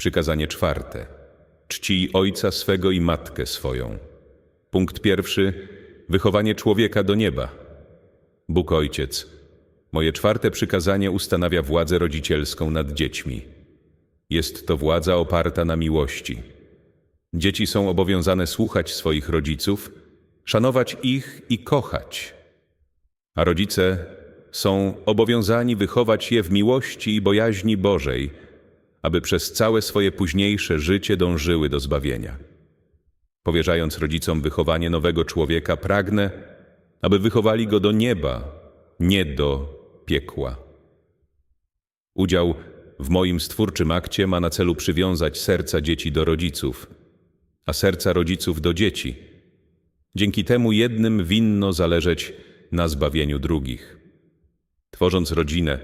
Przykazanie czwarte. Czcij ojca swego i matkę swoją. Punkt pierwszy. Wychowanie człowieka do nieba. Bóg Ojciec. Moje czwarte przykazanie ustanawia władzę rodzicielską nad dziećmi. Jest to władza oparta na miłości. Dzieci są obowiązane słuchać swoich rodziców, szanować ich i kochać. A rodzice są obowiązani wychować je w miłości i bojaźni Bożej, aby przez całe swoje późniejsze życie dążyły do zbawienia. Powierzając rodzicom wychowanie nowego człowieka, pragnę, aby wychowali go do nieba, nie do piekła. Udział w moim stwórczym akcie ma na celu przywiązać serca dzieci do rodziców, a serca rodziców do dzieci. Dzięki temu jednym winno zależeć na zbawieniu drugich. Tworząc rodzinę,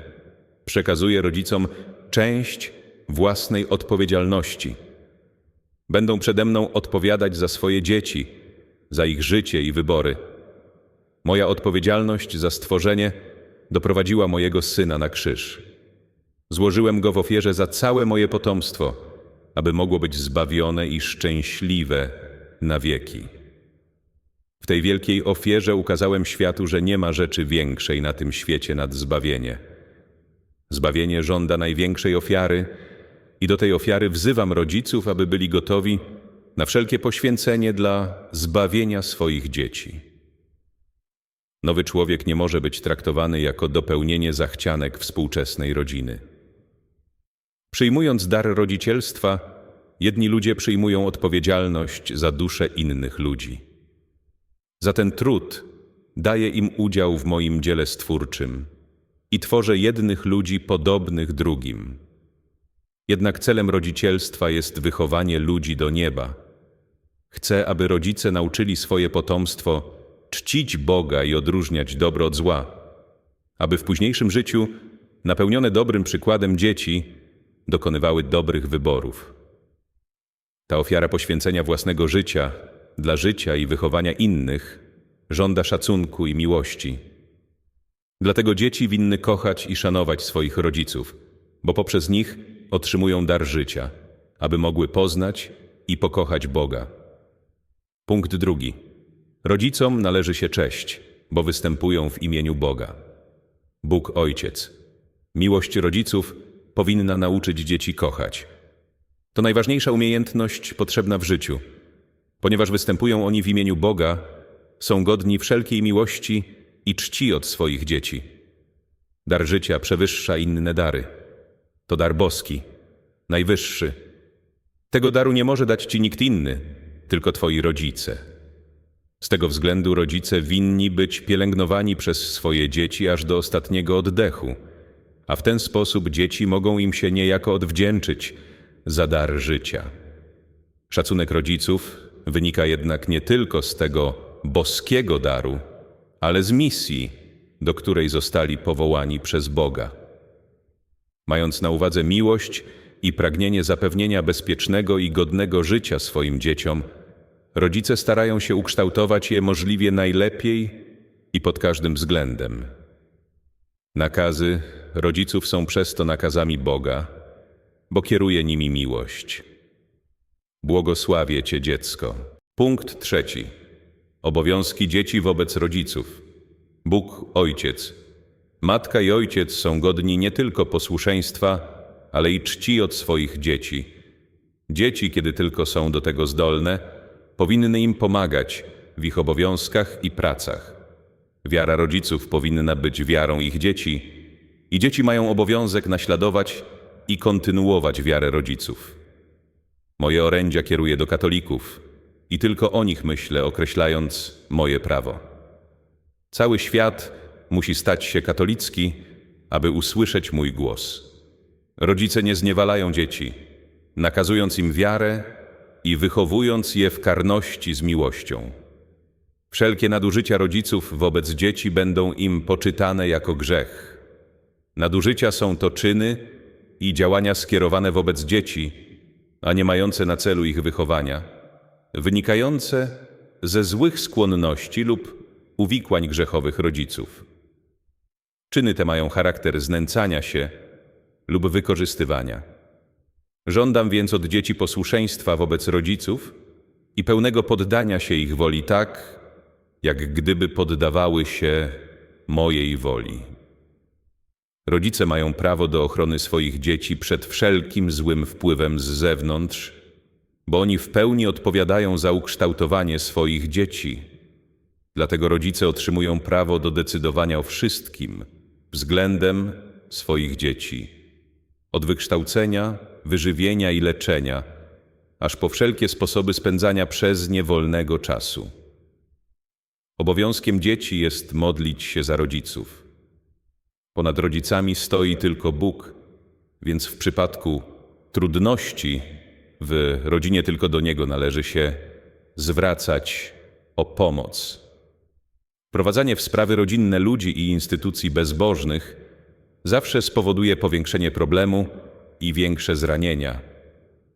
przekazuję rodzicom część własnej odpowiedzialności. Będą przede mną odpowiadać za swoje dzieci, za ich życie i wybory. Moja odpowiedzialność za stworzenie doprowadziła mojego syna na krzyż. Złożyłem go w ofierze za całe moje potomstwo, aby mogło być zbawione i szczęśliwe na wieki. W tej wielkiej ofierze ukazałem światu, że nie ma rzeczy większej na tym świecie nad zbawienie. Zbawienie żąda największej ofiary i do tej ofiary wzywam rodziców, aby byli gotowi na wszelkie poświęcenie dla zbawienia swoich dzieci. Nowy człowiek nie może być traktowany jako dopełnienie zachcianek współczesnej rodziny. Przyjmując dar rodzicielstwa, jedni ludzie przyjmują odpowiedzialność za duszę innych ludzi. Za ten trud daję im udział w moim dziele stwórczym i tworzę jednych ludzi podobnych drugim. Jednak celem rodzicielstwa jest wychowanie ludzi do nieba. Chcę, aby rodzice nauczyli swoje potomstwo czcić Boga i odróżniać dobro od zła, aby w późniejszym życiu, napełnione dobrym przykładem dzieci, dokonywały dobrych wyborów. Ta ofiara poświęcenia własnego życia dla życia i wychowania innych żąda szacunku i miłości. Dlatego dzieci winny kochać i szanować swoich rodziców, bo poprzez nich otrzymują dar życia, aby mogły poznać i pokochać Boga. Punkt drugi. Rodzicom należy się cześć, bo występują w imieniu Boga. Bóg Ojciec. Miłość rodziców powinna nauczyć dzieci kochać. To najważniejsza umiejętność potrzebna w życiu. Ponieważ występują oni w imieniu Boga, są godni wszelkiej miłości i czci od swoich dzieci. Dar życia przewyższa inne dary. To dar boski, najwyższy. Tego daru nie może dać ci nikt inny, tylko twoi rodzice. Z tego względu rodzice winni być pielęgnowani przez swoje dzieci aż do ostatniego oddechu, a w ten sposób dzieci mogą im się niejako odwdzięczyć za dar życia. Szacunek rodziców wynika jednak nie tylko z tego boskiego daru, ale z misji, do której zostali powołani przez Boga. Mając na uwadze miłość i pragnienie zapewnienia bezpiecznego i godnego życia swoim dzieciom, rodzice starają się ukształtować je możliwie najlepiej i pod każdym względem. Nakazy rodziców są przez to nakazami Boga, bo kieruje nimi miłość. Błogosławię Cię, dziecko. Punkt trzeci. Obowiązki dzieci wobec rodziców. Bóg Ojciec. Matka i ojciec są godni nie tylko posłuszeństwa, ale i czci od swoich dzieci. Dzieci, kiedy tylko są do tego zdolne, powinny im pomagać w ich obowiązkach i pracach. Wiara rodziców powinna być wiarą ich dzieci i dzieci mają obowiązek naśladować i kontynuować wiarę rodziców. Moje orędzia kieruję do katolików i tylko o nich myślę, określając moje prawo. Cały świat musi stać się katolicki, aby usłyszeć mój głos. Rodzice nie zniewalają dzieci, nakazując im wiarę i wychowując je w karności z miłością. Wszelkie nadużycia rodziców wobec dzieci będą im poczytane jako grzech. Nadużycia są to czyny i działania skierowane wobec dzieci, a nie mające na celu ich wychowania, wynikające ze złych skłonności lub uwikłań grzechowych rodziców. Czyny te mają charakter znęcania się lub wykorzystywania. Żądam więc od dzieci posłuszeństwa wobec rodziców i pełnego poddania się ich woli tak, jak gdyby poddawały się mojej woli. Rodzice mają prawo do ochrony swoich dzieci przed wszelkim złym wpływem z zewnątrz, bo oni w pełni odpowiadają za ukształtowanie swoich dzieci. Dlatego rodzice otrzymują prawo do decydowania o wszystkim względem swoich dzieci. Od wykształcenia, wyżywienia i leczenia, aż po wszelkie sposoby spędzania przez nie wolnego czasu. Obowiązkiem dzieci jest modlić się za rodziców. Ponad rodzicami stoi tylko Bóg, więc w przypadku trudności w rodzinie tylko do Niego należy się zwracać o pomoc. Wprowadzanie w sprawy rodzinne ludzi i instytucji bezbożnych zawsze spowoduje powiększenie problemu i większe zranienia.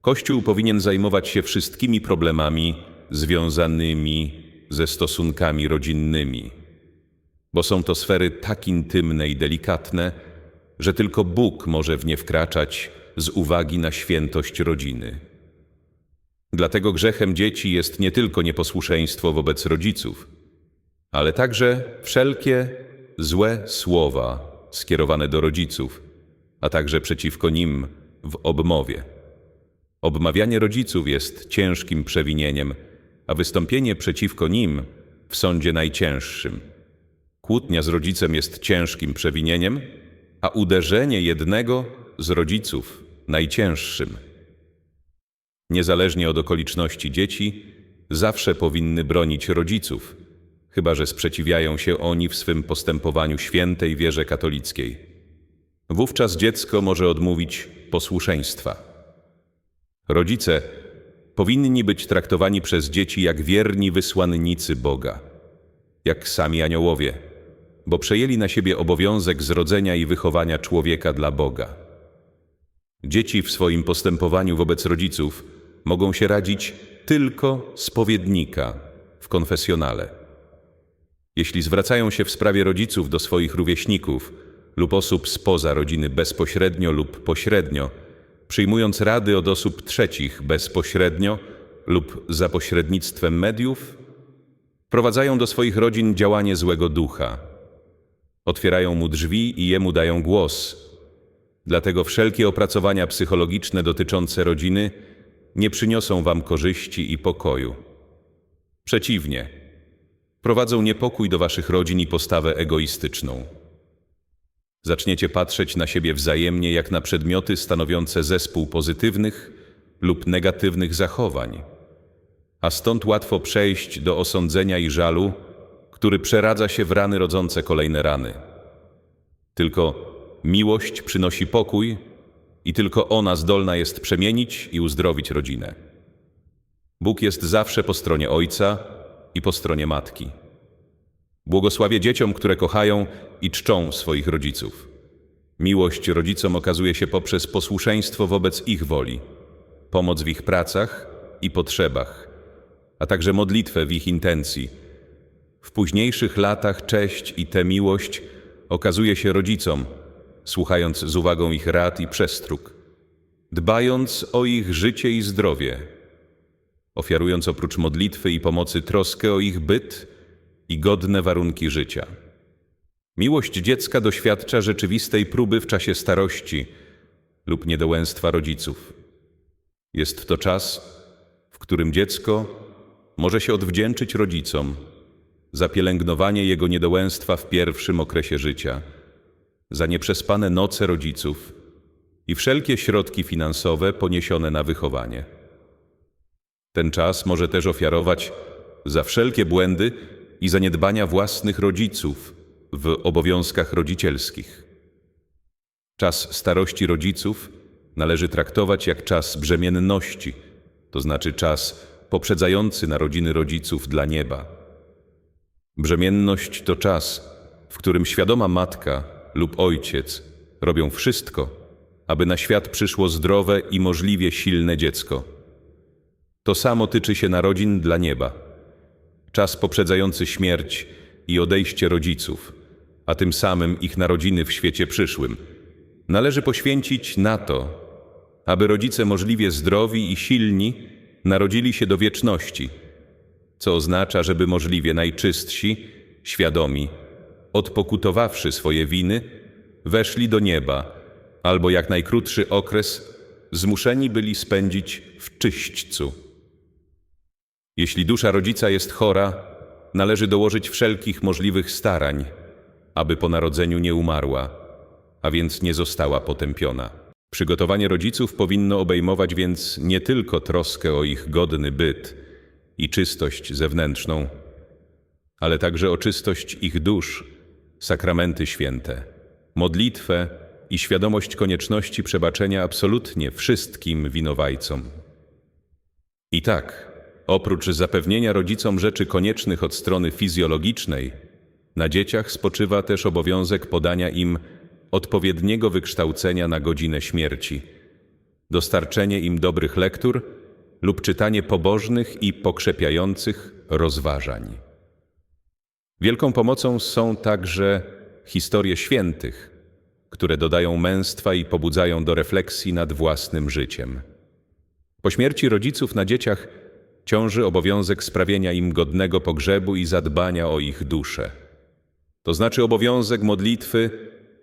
Kościół powinien zajmować się wszystkimi problemami związanymi ze stosunkami rodzinnymi, bo są to sfery tak intymne i delikatne, że tylko Bóg może w nie wkraczać z uwagi na świętość rodziny. Dlatego grzechem dzieci jest nie tylko nieposłuszeństwo wobec rodziców, ale także wszelkie złe słowa skierowane do rodziców, a także przeciwko nim w obmowie. Obmawianie rodziców jest ciężkim przewinieniem, a wystąpienie przeciwko nim w sądzie najcięższym. Kłótnia z rodzicem jest ciężkim przewinieniem, a uderzenie jednego z rodziców najcięższym. Niezależnie od okoliczności dzieci, zawsze powinny bronić rodziców, chyba że sprzeciwiają się oni w swym postępowaniu świętej wierze katolickiej. Wówczas dziecko może odmówić posłuszeństwa. Rodzice powinni być traktowani przez dzieci jak wierni wysłannicy Boga, jak sami aniołowie, bo przejęli na siebie obowiązek zrodzenia i wychowania człowieka dla Boga. Dzieci w swoim postępowaniu wobec rodziców mogą się radzić tylko spowiednika w konfesjonale. Jeśli zwracają się w sprawie rodziców do swoich rówieśników lub osób spoza rodziny bezpośrednio lub pośrednio, przyjmując rady od osób trzecich bezpośrednio lub za pośrednictwem mediów, prowadzają do swoich rodzin działanie złego ducha. Otwierają mu drzwi i jemu dają głos. Dlatego wszelkie opracowania psychologiczne dotyczące rodziny nie przyniosą wam korzyści i pokoju. Przeciwnie, prowadzą niepokój do waszych rodzin i postawę egoistyczną. Zaczniecie patrzeć na siebie wzajemnie jak na przedmioty stanowiące zespół pozytywnych lub negatywnych zachowań, a stąd łatwo przejść do osądzenia i żalu, który przeradza się w rany rodzące kolejne rany. Tylko miłość przynosi pokój i tylko ona zdolna jest przemienić i uzdrowić rodzinę. Bóg jest zawsze po stronie ojca i po stronie matki. Błogosławię dzieciom, które kochają i czczą swoich rodziców. Miłość rodzicom okazuje się poprzez posłuszeństwo wobec ich woli, pomoc w ich pracach i potrzebach, a także modlitwę w ich intencji. W późniejszych latach cześć i tę miłość okazuje się rodzicom, słuchając z uwagą ich rad i przestróg, dbając o ich życie i zdrowie, ofiarując oprócz modlitwy i pomocy troskę o ich byt i godne warunki życia. Miłość dziecka doświadcza rzeczywistej próby w czasie starości lub niedołęstwa rodziców. Jest to czas, w którym dziecko może się odwdzięczyć rodzicom za pielęgnowanie jego niedołęstwa w pierwszym okresie życia, za nieprzespane noce rodziców i wszelkie środki finansowe poniesione na wychowanie. Ten czas może też ofiarować za wszelkie błędy i zaniedbania własnych rodziców w obowiązkach rodzicielskich. Czas starości rodziców należy traktować jak czas brzemienności, to znaczy czas poprzedzający narodziny rodziców dla nieba. Brzemienność to czas, w którym świadoma matka lub ojciec robią wszystko, aby na świat przyszło zdrowe i możliwie silne dziecko. To samo tyczy się narodzin dla nieba. Czas poprzedzający śmierć i odejście rodziców – a tym samym ich narodziny w świecie przyszłym, należy poświęcić na to, aby rodzice możliwie zdrowi i silni narodzili się do wieczności, co oznacza, żeby możliwie najczystsi, świadomi, odpokutowawszy swoje winy, weszli do nieba, albo jak najkrótszy okres zmuszeni byli spędzić w czyśćcu. Jeśli dusza rodzica jest chora, należy dołożyć wszelkich możliwych starań, aby po narodzeniu nie umarła, a więc nie została potępiona. Przygotowanie rodziców powinno obejmować więc nie tylko troskę o ich godny byt i czystość zewnętrzną, ale także o czystość ich dusz, sakramenty święte, modlitwę i świadomość konieczności przebaczenia absolutnie wszystkim winowajcom. I tak, oprócz zapewnienia rodzicom rzeczy koniecznych od strony fizjologicznej, na dzieciach spoczywa też obowiązek podania im odpowiedniego wykształcenia na godzinę śmierci, dostarczenie im dobrych lektur lub czytanie pobożnych i pokrzepiających rozważań. Wielką pomocą są także historie świętych, które dodają męstwa i pobudzają do refleksji nad własnym życiem. Po śmierci rodziców na dzieciach ciąży obowiązek sprawienia im godnego pogrzebu i zadbania o ich duszę. To znaczy obowiązek modlitwy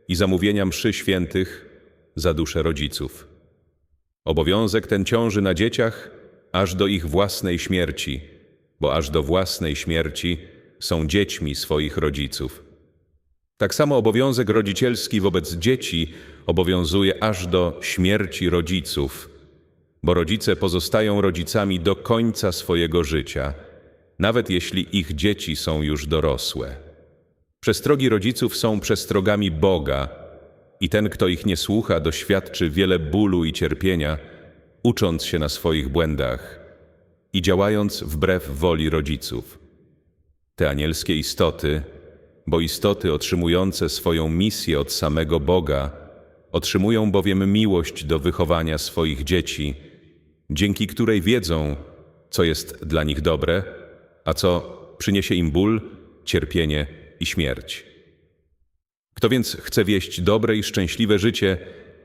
i zamówienia mszy świętych za duszę rodziców. Obowiązek ten ciąży na dzieciach aż do ich własnej śmierci, bo aż do własnej śmierci są dziećmi swoich rodziców. Tak samo obowiązek rodzicielski wobec dzieci obowiązuje aż do śmierci rodziców, bo rodzice pozostają rodzicami do końca swojego życia, nawet jeśli ich dzieci są już dorosłe. Przestrogi rodziców są przestrogami Boga i ten, kto ich nie słucha, doświadczy wiele bólu i cierpienia, ucząc się na swoich błędach i działając wbrew woli rodziców. Te anielskie istoty, bo istoty otrzymujące swoją misję od samego Boga, otrzymują bowiem miłość do wychowania swoich dzieci, dzięki której wiedzą, co jest dla nich dobre, a co przyniesie im ból, cierpienie i śmierć. Kto więc chce wieść dobre i szczęśliwe życie,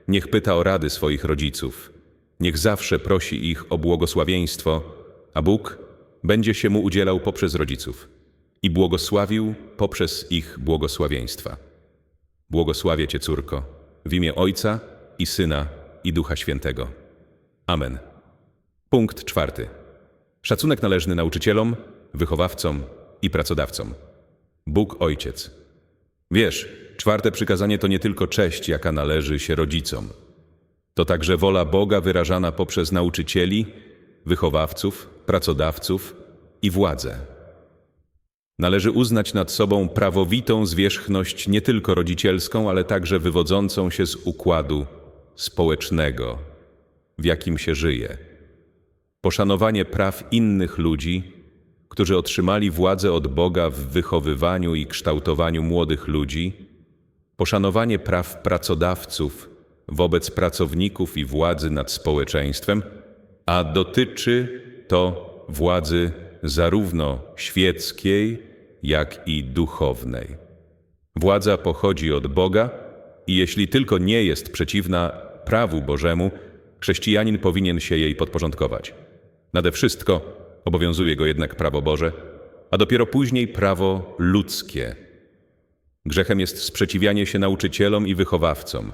niech pyta o rady swoich rodziców. Niech zawsze prosi ich o błogosławieństwo, a Bóg będzie się mu udzielał poprzez rodziców i błogosławił poprzez ich błogosławieństwa. Błogosławię Cię, córko, w imię Ojca i Syna i Ducha Świętego. Amen. Punkt czwarty. Szacunek należny nauczycielom, wychowawcom i pracodawcom. Bóg Ojciec. Wiesz, czwarte przykazanie to nie tylko cześć, jaka należy się rodzicom. To także wola Boga wyrażana poprzez nauczycieli, wychowawców, pracodawców i władzę. Należy uznać nad sobą prawowitą zwierzchność nie tylko rodzicielską, ale także wywodzącą się z układu społecznego, w jakim się żyje. Poszanowanie praw innych ludzi, którzy otrzymali władzę od Boga w wychowywaniu i kształtowaniu młodych ludzi, poszanowanie praw pracodawców wobec pracowników i władzy nad społeczeństwem, a dotyczy to władzy zarówno świeckiej, jak i duchownej. Władza pochodzi od Boga i jeśli tylko nie jest przeciwna prawu Bożemu, chrześcijanin powinien się jej podporządkować. Nade wszystko obowiązuje go jednak prawo Boże, a dopiero później prawo ludzkie. Grzechem jest sprzeciwianie się nauczycielom i wychowawcom,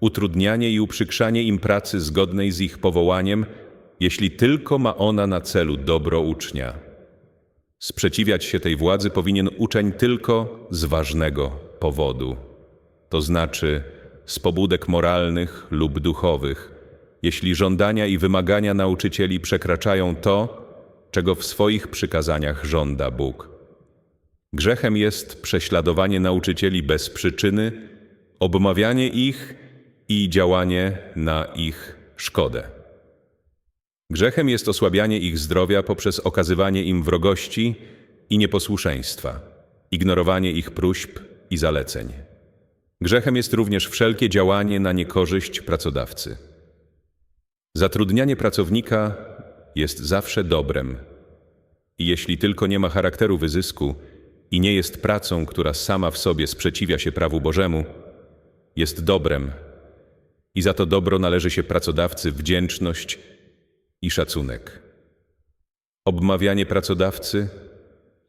utrudnianie i uprzykrzanie im pracy zgodnej z ich powołaniem, jeśli tylko ma ona na celu dobro ucznia. Sprzeciwiać się tej władzy powinien uczeń tylko z ważnego powodu, to znaczy z pobudek moralnych lub duchowych, jeśli żądania i wymagania nauczycieli przekraczają to, czego w swoich przykazaniach żąda Bóg. Grzechem jest prześladowanie nauczycieli bez przyczyny, obmawianie ich i działanie na ich szkodę. Grzechem jest osłabianie ich zdrowia poprzez okazywanie im wrogości i nieposłuszeństwa, ignorowanie ich próśb i zaleceń. Grzechem jest również wszelkie działanie na niekorzyść pracodawcy. Zatrudnianie pracownika jest zawsze dobrem i jeśli tylko nie ma charakteru wyzysku i nie jest pracą, która sama w sobie sprzeciwia się prawu Bożemu, jest dobrem I za to dobro należy się pracodawcy wdzięczność i szacunek. Obmawianie pracodawcy,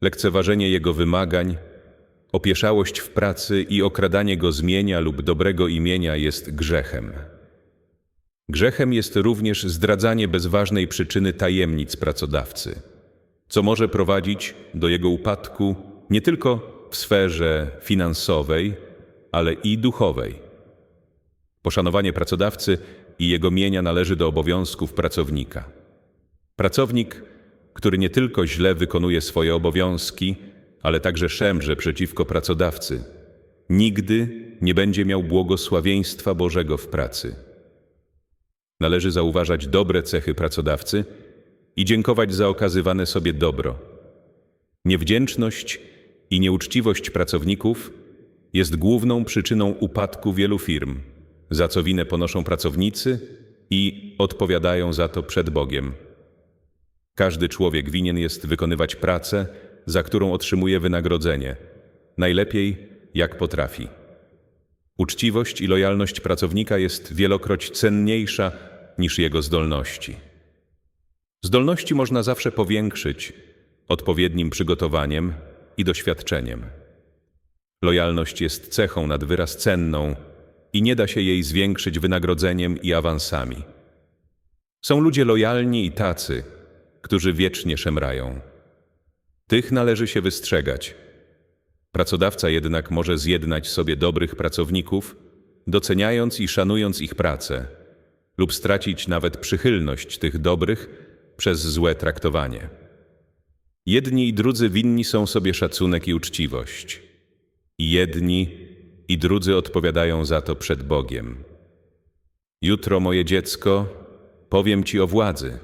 lekceważenie jego wymagań, opieszałość w pracy i okradanie go z mienia lub dobrego imienia jest grzechem. Grzechem jest również zdradzanie bez ważnej przyczyny tajemnic pracodawcy, co może prowadzić do jego upadku nie tylko w sferze finansowej, ale i duchowej. Poszanowanie pracodawcy i jego mienia należy do obowiązków pracownika. Pracownik, który nie tylko źle wykonuje swoje obowiązki, ale także szemrze przeciwko pracodawcy, nigdy nie będzie miał błogosławieństwa Bożego w pracy. Należy zauważać dobre cechy pracodawcy i dziękować za okazywane sobie dobro. Niewdzięczność i nieuczciwość pracowników jest główną przyczyną upadku wielu firm, za co winę ponoszą pracownicy i odpowiadają za to przed Bogiem. Każdy człowiek winien jest wykonywać pracę, za którą otrzymuje wynagrodzenie, najlepiej jak potrafi. Uczciwość i lojalność pracownika jest wielokroć cenniejsza niż jego zdolności. Zdolności można zawsze powiększyć odpowiednim przygotowaniem i doświadczeniem. Lojalność jest cechą nad wyraz cenną i nie da się jej zwiększyć wynagrodzeniem i awansami. Są ludzie lojalni i tacy, którzy wiecznie szemrają. Tych należy się wystrzegać. Pracodawca jednak może zjednać sobie dobrych pracowników, doceniając i szanując ich pracę, lub stracić nawet przychylność tych dobrych przez złe traktowanie. Jedni i drudzy winni są sobie szacunek i uczciwość. Jedni i drudzy odpowiadają za to przed Bogiem. Jutro, moje dziecko, powiem Ci o władzy.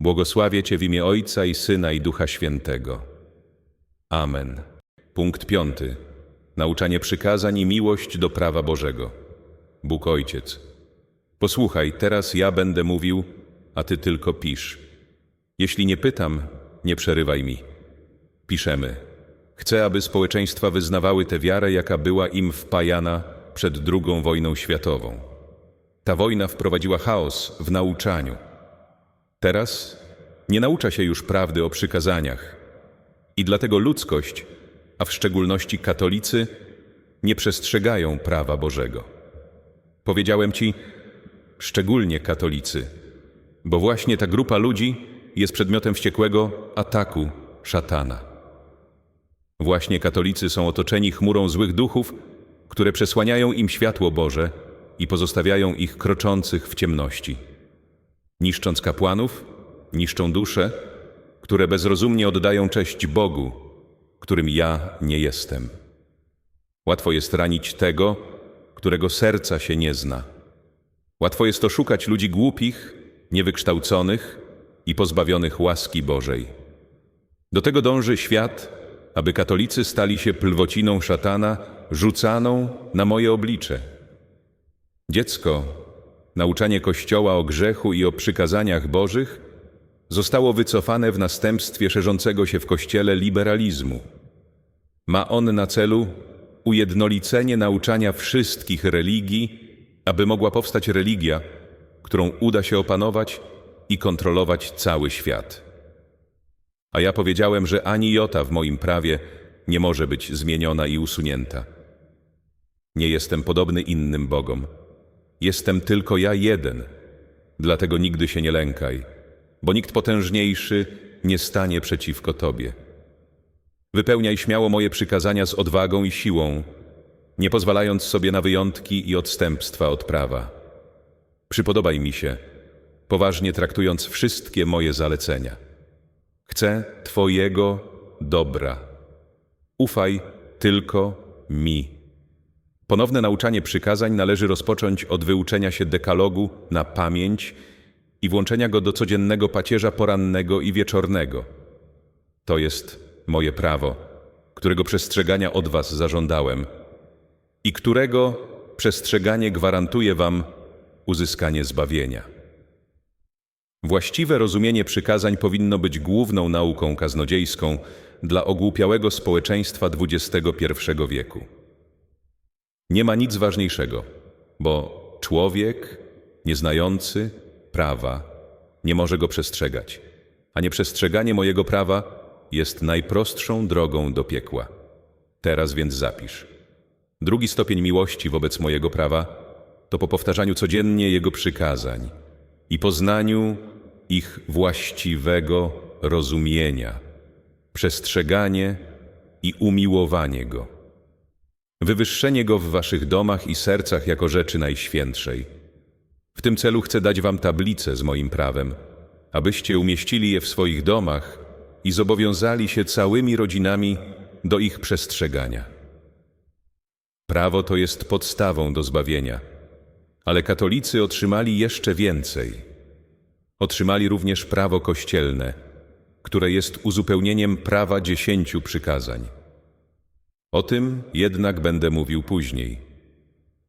Błogosławię Cię w imię Ojca i Syna i Ducha Świętego. Amen. Punkt piąty. Nauczanie przykazań i miłość do prawa Bożego. Bóg Ojciec. Posłuchaj, teraz ja będę mówił, a Ty tylko pisz. Jeśli nie pytam, nie przerywaj mi. Piszemy. Chcę, aby społeczeństwa wyznawały tę wiarę, jaka była im wpajana przed II wojną światową. Ta wojna wprowadziła chaos w nauczaniu. Teraz nie naucza się już prawdy o przykazaniach. I dlatego ludzkość, a w szczególności katolicy, nie przestrzegają prawa Bożego. Powiedziałem ci, szczególnie katolicy, bo właśnie ta grupa ludzi jest przedmiotem wściekłego ataku szatana. Właśnie katolicy są otoczeni chmurą złych duchów, które przesłaniają im światło Boże i pozostawiają ich kroczących w ciemności. Niszcząc kapłanów, niszczą dusze, które bezrozumnie oddają cześć Bogu, którym ja nie jestem. Łatwo jest ranić tego, którego serca się nie zna. Łatwo jest oszukać ludzi głupich, niewykształconych i pozbawionych łaski Bożej. Do tego dąży świat, aby katolicy stali się plwociną szatana, rzucaną na moje oblicze. Dziecko, nauczanie Kościoła o grzechu i o przykazaniach Bożych zostało wycofane w następstwie szerzącego się w Kościele liberalizmu. Ma on na celu ujednolicenie nauczania wszystkich religii, aby mogła powstać religia, którą uda się opanować i kontrolować cały świat. A ja powiedziałem, że ani jota w moim prawie nie może być zmieniona i usunięta. Nie jestem podobny innym bogom. Jestem tylko ja jeden. Dlatego nigdy się nie lękaj, bo nikt potężniejszy nie stanie przeciwko Tobie. Wypełniaj śmiało moje przykazania z odwagą i siłą, nie pozwalając sobie na wyjątki i odstępstwa od prawa. Przypodobaj mi się, poważnie traktując wszystkie moje zalecenia. Chcę Twojego dobra. Ufaj tylko mi. Ponowne nauczanie przykazań należy rozpocząć od wyuczenia się dekalogu na pamięć i włączenia go do codziennego pacierza porannego i wieczornego. To jest moje prawo, którego przestrzegania od Was zażądałem i którego przestrzeganie gwarantuje Wam uzyskanie zbawienia. Właściwe rozumienie przykazań powinno być główną nauką kaznodziejską dla ogłupiałego społeczeństwa XXI wieku. Nie ma nic ważniejszego, bo człowiek, nieznający prawa, nie może go przestrzegać, a nieprzestrzeganie mojego prawa jest najprostszą drogą do piekła. Teraz więc zapisz. Drugi stopień miłości wobec mojego prawa to po powtarzaniu codziennie Jego przykazań i poznaniu ich właściwego rozumienia, przestrzeganie i umiłowanie Go. Wywyższenie Go w waszych domach i sercach jako rzeczy najświętszej. W tym celu chcę dać wam tablicę z moim prawem, abyście umieścili je w swoich domach i zobowiązali się całymi rodzinami do ich przestrzegania. Prawo to jest podstawą do zbawienia, ale katolicy otrzymali jeszcze więcej. Otrzymali również prawo kościelne, które jest uzupełnieniem prawa dziesięciu przykazań. O tym jednak będę mówił później.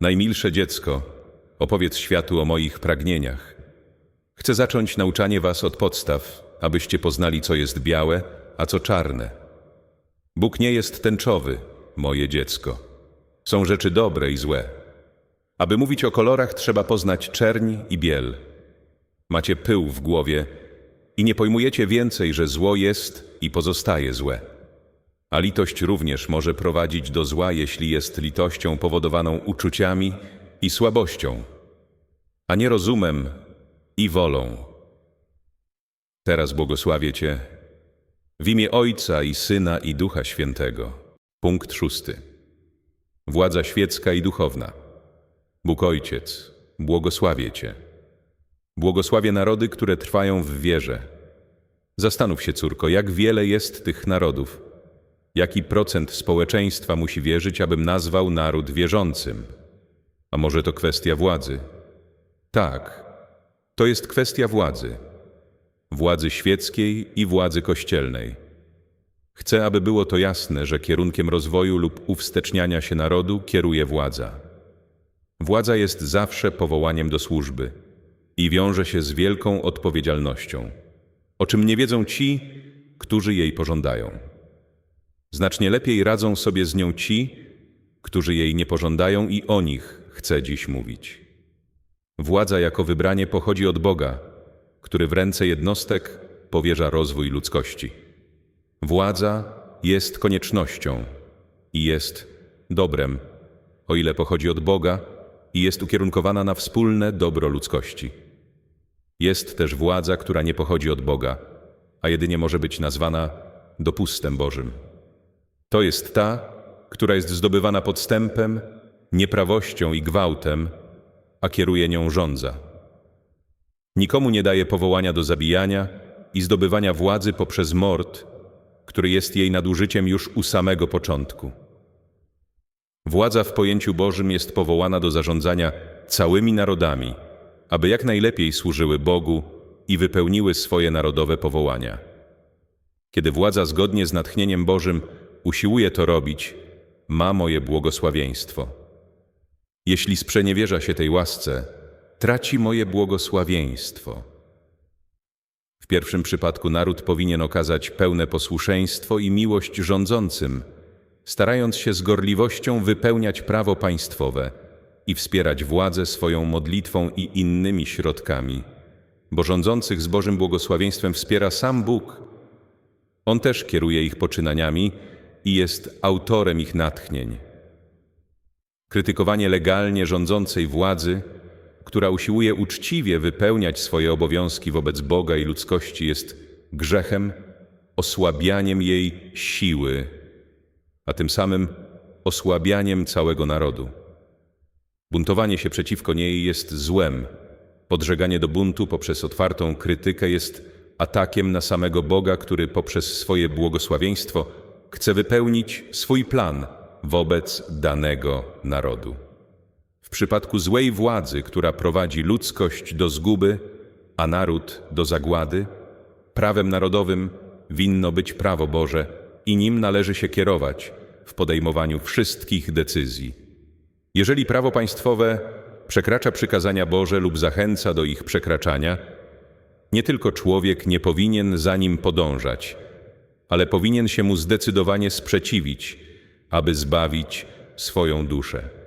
Najmilsze dziecko, opowiedz światu o moich pragnieniach. Chcę zacząć nauczanie was od podstaw, abyście poznali, co jest białe, a co czarne. Bóg nie jest tęczowy, moje dziecko. Są rzeczy dobre i złe. Aby mówić o kolorach, trzeba poznać czerń i biel. Macie pył w głowie i nie pojmujecie więcej, że zło jest i pozostaje złe. A litość również może prowadzić do zła, jeśli jest litością powodowaną uczuciami i słabością, a nie rozumem i wolą. Teraz błogosławię Cię w imię Ojca i Syna i Ducha Świętego. Punkt szósty. Władza świecka i duchowna. Bóg Ojciec, błogosławię Cię. Błogosławię narody, które trwają w wierze. Zastanów się, córko, jak wiele jest tych narodów. Jaki procent społeczeństwa musi wierzyć, abym nazwał naród wierzącym? A może to kwestia władzy? Tak, to jest kwestia władzy. Władzy świeckiej i władzy kościelnej. Chcę, aby było to jasne, że kierunkiem rozwoju lub uwsteczniania się narodu kieruje władza. Władza jest zawsze powołaniem do służby i wiąże się z wielką odpowiedzialnością, o czym nie wiedzą ci, którzy jej pożądają. Znacznie lepiej radzą sobie z nią ci, którzy jej nie pożądają i o nich chcę dziś mówić. Władza jako wybranie pochodzi od Boga, który w ręce jednostek powierza rozwój ludzkości. Władza jest koniecznością i jest dobrem, o ile pochodzi od Boga i jest ukierunkowana na wspólne dobro ludzkości. Jest też władza, która nie pochodzi od Boga, a jedynie może być nazwana dopustem Bożym. To jest ta, która jest zdobywana podstępem, nieprawością i gwałtem, a kieruje nią rządza. Nikomu nie daje powołania do zabijania i zdobywania władzy poprzez mord, który jest jej nadużyciem już u samego początku. Władza w pojęciu Bożym jest powołana do zarządzania całymi narodami, aby jak najlepiej służyły Bogu i wypełniły swoje narodowe powołania. Kiedy władza zgodnie z natchnieniem Bożym usiłuje to robić, ma moje błogosławieństwo. Jeśli sprzeniewierza się tej łasce, traci moje błogosławieństwo. W pierwszym przypadku naród powinien okazać pełne posłuszeństwo i miłość rządzącym, starając się z gorliwością wypełniać prawo państwowe i wspierać władzę swoją modlitwą i innymi środkami, bo rządzących z Bożym błogosławieństwem wspiera sam Bóg. On też kieruje ich poczynaniami i jest autorem ich natchnień. Krytykowanie legalnie rządzącej władzy, która usiłuje uczciwie wypełniać swoje obowiązki wobec Boga i ludzkości, jest grzechem, osłabianiem jej siły, a tym samym osłabianiem całego narodu. Buntowanie się przeciwko niej jest złem. Podżeganie do buntu poprzez otwartą krytykę jest atakiem na samego Boga, który poprzez swoje błogosławieństwo chce wypełnić swój plan wobec danego narodu. Przypadku złej władzy, która prowadzi ludzkość do zguby, a naród do zagłady, prawem narodowym winno być prawo Boże i nim należy się kierować w podejmowaniu wszystkich decyzji. Jeżeli prawo państwowe przekracza przykazania Boże lub zachęca do ich przekraczania, nie tylko człowiek nie powinien za nim podążać, ale powinien się mu zdecydowanie sprzeciwić, aby zbawić swoją duszę.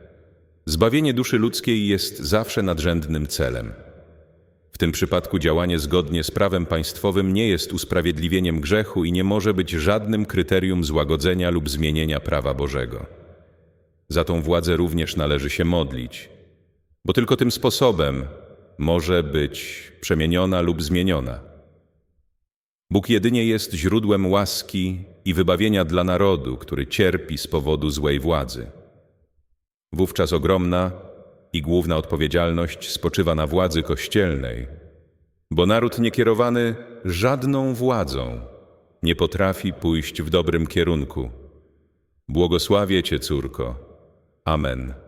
Zbawienie duszy ludzkiej jest zawsze nadrzędnym celem. W tym przypadku działanie zgodnie z prawem państwowym nie jest usprawiedliwieniem grzechu i nie może być żadnym kryterium złagodzenia lub zmienienia prawa Bożego. Za tą władzę również należy się modlić, bo tylko tym sposobem może być przemieniona lub zmieniona. Bóg jedynie jest źródłem łaski i wybawienia dla narodu, który cierpi z powodu złej władzy. Wówczas ogromna i główna odpowiedzialność spoczywa na władzy kościelnej, bo naród niekierowany żadną władzą nie potrafi pójść w dobrym kierunku. Błogosławię Cię, córko. Amen.